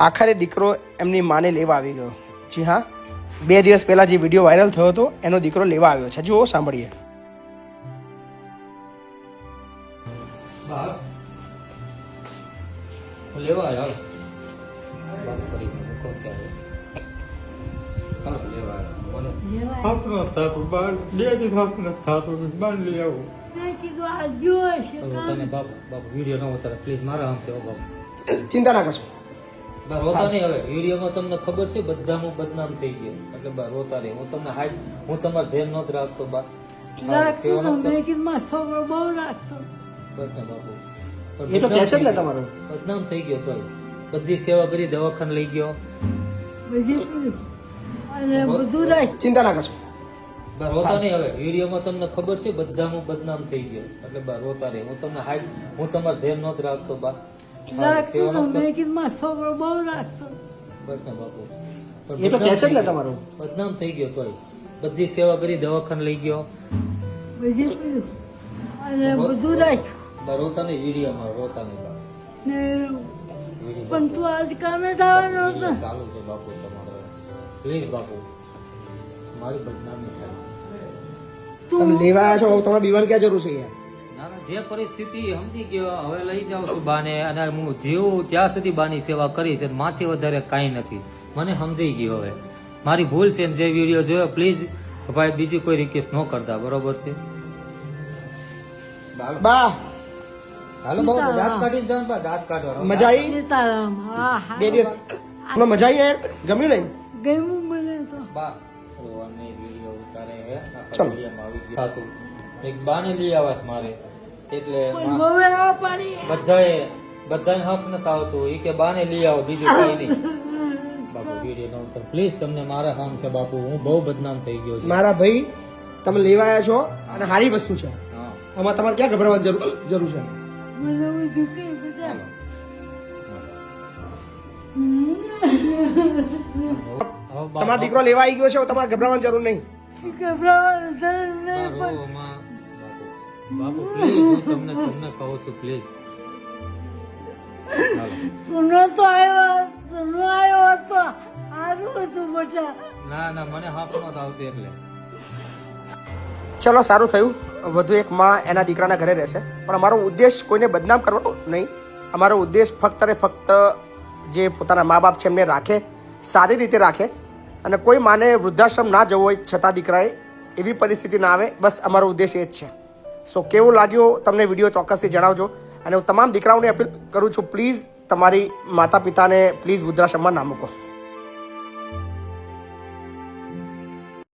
આખરે દીકરો એમની માને લેવા આવી ગયો. જી હા બે દિવસ પહેલા જે વીડિયો વાયરલ થયો હતો એનો દીકરો લેવા આવ્યો છે. જુઓ સાંભળીએ. લેવા આવ્યો? ચિંતા ના કરશો. રોતા નહીં હવે. વિડીયોમાં તમને ખબર છે બધામાં બદનામ થઈ ગયો. એટલે બા રોતા નહીં. હું તમને હાઈ હું તમારું ધ્યાન નહોતો રાખતો બા. સેવા બસ ને બાપુ. એ તો જ બદનામ થઈ ગયો. બધી કરી દવાખાને લઈ ગયો. અને બધું ચિંતા ના કરશો. બા રોતા નહીં હવે. વિડીયોમાં તમને ખબર છે બધા હું બદનામ થઈ ગયો. એટલે બા રોતા નહીં. હું તમને હાજ હું તમારું ધ્યાન નહોતો રાખતો બા. રાખતો તો મેં કીધું મારો છોકરો બહુ રાખતો બસ ને બાપુ એ તો કહે છે જ બદનામ થઈ ગયો તોય બધી સેવા કરી દવાખાને લઈ ગયો કર્યું. અને બધું રાખ્યું રોતા નહીં વિડીયોમાં રોતા નહીં પણ તું આજ કામે થવાનો હતો ચાલુ છે બાપુ તમારો પ્લીઝ બાપુ મારી બદનામી થાય તમે લેવા આવ્યા છો તમારે બીવાનું ક્યાં જરૂર છે યાર ના ના જે પરિસ્થિતિ સમજી ગયો હવે લઈ જાઉં છું બાને. અને હું જીવું ત્યાં સુધી બાની સેવા કરીશ અને માથી વધારે કાંઈ નથી. મને સમજાઈ ગયું હવે. મારી ભૂલ છે જે વીડિયો જોયો પ્લીઝ ભાઈ બીજી કોઈ રિક્વેસ્ટ ન કરતા. બરોબર છે? બા. હાલો બાબુ દાંત કાઢી જ બા, દાંત કાઢો. મજા આવી સીતારામ. હા હા. બે દિવસ. મજા આવી યાર? ગમ્યું નહીં? ગમ્યું મને તો. બા રોવાની વીડિયો ઉતારે હે. ચલો. આવી ગયું. હતું એક બાને લઈ આવાસ મારે. એટલે બધાએ બધાને હક નતા આવતું એ કે બાને લઈ આવો બીજું કઈ નહીં. બાપુ વીડિયો ન ઉતર. પ્લીઝ તમને મારા હામ છે બાપુ. હું બહુ બદનામ થઈ ગયો છું. મારા ભાઈ તમે લેવાયા છો અને સારી વસ્તુ છે. હા. આમાં તમારે ક્યાં ગભરાવાની જરૂર જરૂર છે? તમારો દીકરો લેવા આવી ગયો છે તમારે ગભરાવાની જરૂર નહીં. ગભરાવાનું જરૂર નહીં. બાપુ પ્લીઝ હું તમને તમને કહું છું પ્લીઝ સુનો તો આવ્યો સુનો આવ્યો હતો. આરું હતું બેટા. ના ના મને હાફ નહોતું આવતી એટલે. ચલો સારું થયું. વધુ એક માં એના દીકરાના ઘરે રહેશે. પણ અમારો ઉદ્દેશ કોઈને બદનામ કરવાનો નહીં. અમારો ઉદ્દેશ ફક્ત ને ફક્ત જે પોતાના મા બાપ છે એમને રાખે સારી રીતે રાખે. અને કોઈ માને વૃદ્ધાશ્રમ ના જવું હોય છતાં દીકરાએ એવી પરિસ્થિતિ ના આવે. બસ અમારો ઉદ્દેશ એ જ છે. સો કેવો લાગ્યો તમને વીડિયો ચોક્કસથી જણાવજો. અને હું તમામ દીકરાઓને અપીલ કરું છું પ્લીઝ તમારી માતા પિતાને પ્લીઝ વૃદ્ધાશ્રમમાં ના મૂકો.